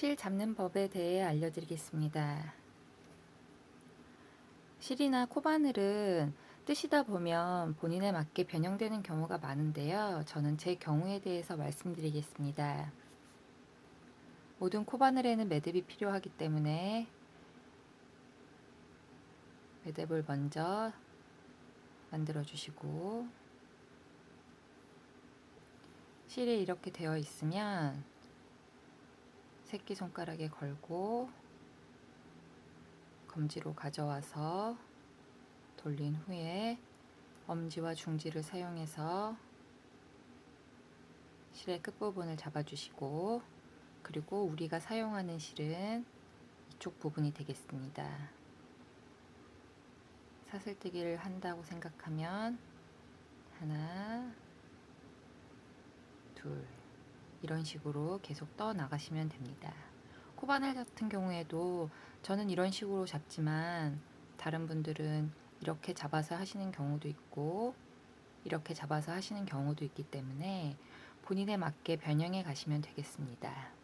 실 잡는 법에 대해 알려드리겠습니다. 실이나 코바늘은 뜨시다 보면 본인에 맞게 변형되는 경우가 많은데요. 저는 제 경우에 대해서 말씀드리겠습니다. 모든 코바늘에는 매듭이 필요하기 때문에 매듭을 먼저 만들어 주시고 실이 이렇게 되어 있으면 새끼손가락에 걸고 검지로 가져와서 돌린 후에 엄지와 중지를 사용해서 실의 끝부분을 잡아주시고 그리고 우리가 사용하는 실은 이쪽 부분이 되겠습니다. 사슬뜨기를 한다고 생각하면 하나, 둘 이런 식으로 계속 떠 나가시면 됩니다. 코바늘 같은 경우에도 저는 이런 식으로 잡지만 다른 분들은 이렇게 잡아서 하시는 경우도 있고 이렇게 잡아서 하시는 경우도 있기 때문에 본인에 맞게 변형해 가시면 되겠습니다.